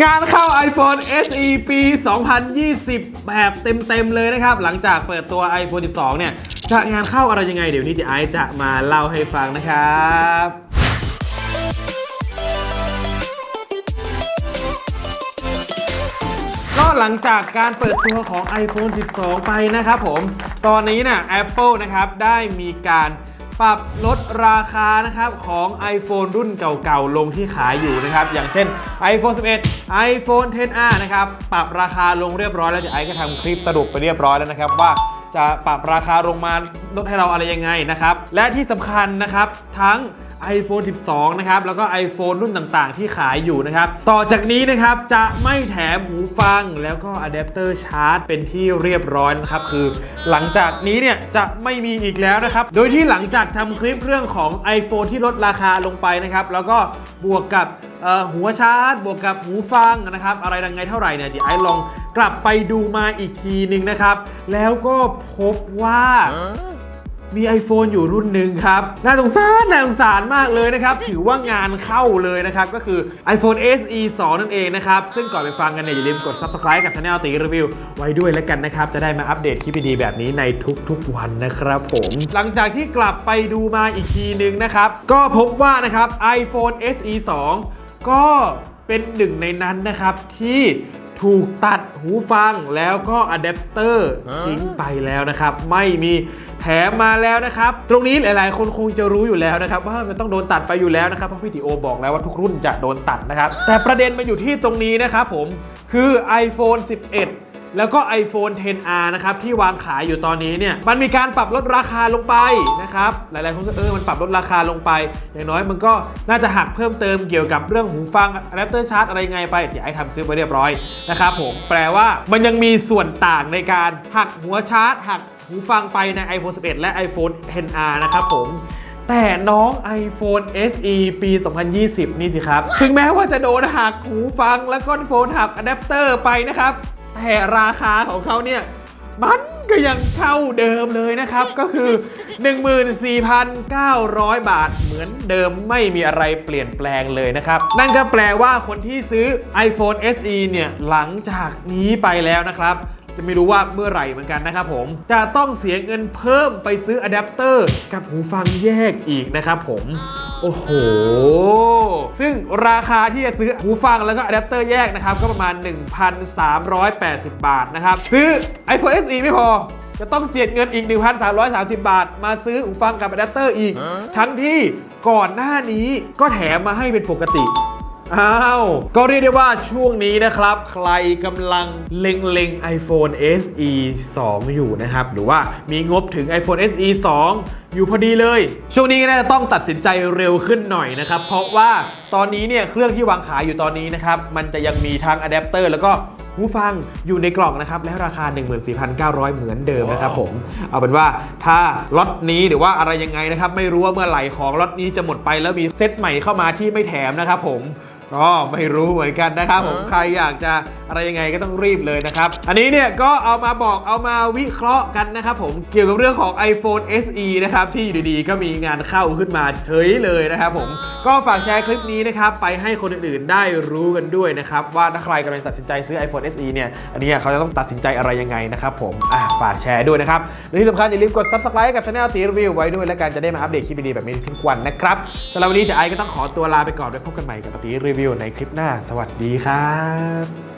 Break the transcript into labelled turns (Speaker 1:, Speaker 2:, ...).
Speaker 1: งานเข้า iPhone SE ปี 2020 แบบเต็ม ๆ เลยนะครับ หลังจากเปิดตัว iPhone 12 เนี่ยจะงานเข้าอะไรยังไง เดี๋ยวนี้ที่ไอจะมาเล่าให้ฟังนะครับก็หลังจากการเปิดตัวของ iPhone 12 ไปนะครับผม ตอนนี้นี่ย Apple นะครับ ได้มีการ ปรับลดราคานะครับของ iPhone รุ่นเก่าๆ ลงที่ขายอยู่นะครับ อย่างเช่น iPhone 11 iPhone 10R นะครับ ปรับราคาลงเรียบร้อยแล้วจะไอก็ทำคลิปสรุปไปเรียบร้อยแล้วนะครับว่าจะปรับราคาลงมาลดให้เราอะไรยังไงนะครับ และที่สำคัญนะครับทั้ง iPhone 12 นะครับ แล้วก็ iPhone รุ่นต่างๆ ที่ขายอยู่นะครับ ต่อจากนี้นะครับ จะไม่แถมหูฟังแล้วก็อะแดปเตอร์ชาร์จเป็นที่เรียบร้อยนะครับ คือหลังจากนี้เนี่ย จะไม่มีอีกแล้วนะครับ โดยที่หลังจากทำคลิปเรื่องของ iPhone ที่ลดราคาลงไปนะครับ แล้วก็บวกกับหัวชาร์จ บวกกับหูฟังนะครับ อะไรดังไงเท่าไหร่เนี่ยเดี๋ยวไอ้ลองกลับไปดูมาอีกทีนึงนะครับ แล้วก็พบว่า มี iPhone อยู่รุ่นหนึ่งครับน่าสงสารน่าสงสารมากเลยนะครับ ถือว่างานเข้าเลยนะครับ ก็คือ iPhone SE 2 นั่นเองนะครับ ซึ่งก่อนไปฟังกันเนี่ยอย่าลืมกด Subscribe กับ Channel ตีรีวิว ไว้ด้วยแล้วกันนะครับ จะได้มาอัปเดตคลิปดีๆแบบนี้ในทุกๆวันนะครับผม หลังจากที่กลับไปดูมาอีกทีหนึ่งนะครับ ก็พบว่านะครับ iPhone SE 2 ก็เป็นหนึ่งในนั้นนะครับที่ ถูกตัดหูฟังแล้วก็อะแดปเตอร์ทิ้งไปแล้วนะครับ ไม่มีแถมมาแล้วนะครับ ตรงนี้หลาย ๆ คนคงจะรู้อยู่แล้วนะครับ ว่ามันต้องโดนตัดไปอยู่แล้วนะครับเพราะวิดีโอบอกแล้วว่าทุกรุ่นจะโดนตัดนะครับ แต่ประเด็นมันอยู่ที่ตรงนี้นะครับผมคือ iPhone 11 แล้วก็ iPhone 10R นะครับที่วางขายอยู่ตอนนี้เนี่ยมันมีการปรับลดราคาลงไปนะครับหลายๆคนก็เออมันปรับลดราคาลงไป อย่างน้อยมันก็น่าจะหักเพิ่มเติมเกี่ยวกับเรื่องหูฟังอะแดปเตอร์ชาร์จอะไรไงไปเดี๋ยวไอ้ทำคลิปไว้เรียบร้อยนะครับผมแปลว่ามันยังมีส่วนต่างในการหักหัวชาร์จ หักหูฟังไปใน iPhone 11 และ iPhone 10R นะครับผมแต่น้อง iPhone SE ปี 2020 นี่สิครับ ถึงแม้ว่าจะโดนหักหูฟังและก็โฟนหักอะแดปเตอร์ไปนะครับ แต่ราคาของเขาเนี่ยมันก็ยังเท่าเดิมเลยนะครับ ก็คือ 14,900 บาทเหมือนเดิมไม่มีอะไรเปลี่ยนแปลงเลยนะครับ นั่นก็แปลว่าคนที่ซื้อ iPhone SE เนี่ยหลังจากนี้ไปแล้วนะครับ จะไม่รู้ว่าเมื่อไหร่เหมือนกันนะครับผม จะต้องเสียเงินเพิ่มไปซื้ออะแดปเตอร์กับหูฟังแยกอีกนะครับผม โอ้โห ซึ่งราคาที่จะซื้อหูฟังแล้วก็อะแดปเตอร์แยกนะครับ ก็ประมาณ 1,380 บาทนะครับ ซื้อ iPhone SE ไม่พอจะต้องเจียดเงินอีก 1,330 บาท มาซื้อหูฟังกับอะแดปเตอร์อีก ทั้งที่ก่อนหน้านี้ก็แถมมาให้เป็นปกติ อ้าว ก็เรียกได้ว่าช่วงนี้นะครับ ใครกำลังเล็งเล็ง iPhone SE 2 อยู่นะครับ หรือว่ามีงบถึง iPhone SE 2 อยู่พอดีเลย ช่วงนี้ก็น่าจะต้องตัดสินใจเร็วขึ้นหน่อยนะครับ เพราะว่าตอนนี้เนี่ยเครื่องที่วางขายอยู่ตอนนี้นะครับ มันจะยังมีทั้งอะแดปเตอร์แล้วก็หูฟังอยู่ในกล่องนะครับ และราคา 14,900 เหมือนเดิมนะครับผม เอาเป็นว่าถ้าล็อตนี้หรือว่าอะไรยังไงนะครับ ไม่รู้ว่าเมื่อไหร่ของล็อตนี้จะหมดไปแล้วมีเซตใหม่เข้ามาที่ไม่แถมนะครับผม ก็ไม่รู้เหมือนกันนะครับผมใครอยากจะอะไรยังไงก็ต้องรีบเลยนะครับ อันนี้เนี่ยก็เอามาบอกเอามาวิเคราะห์กันนะครับผมเกี่ยวกับเรื่องของ iPhone SE นะครับที่อยู่ดีๆก็มีงานเข้าขึ้นมาเฉยเลยนะครับผมก็ฝากแชร์คลิปนี้นะครับไปให้คนอื่นๆได้รู้กันด้วยนะครับว่าถ้าใครกำลังตัดสินใจซื้อ iPhone SE เนี่ยอันนี้เขาจะต้องตัดสินใจอะไรยังไงนะครับผมอะฝากแชร์ด้วยนะครับและที่สำคัญอย่าลืมกด Subscribe กับ Channel ตีรีวิวไว้ด้วยแล้วกันจะได้มาอัปเดตคลิปดีๆแบบนี้ทุกวันนะครับสำหรับวันนี้จะไอก็ต้องขอตัวลาไปก่อนไว้พบกันใหม่กับตีรีวิวในคลิปหน้า สวัสดีครับ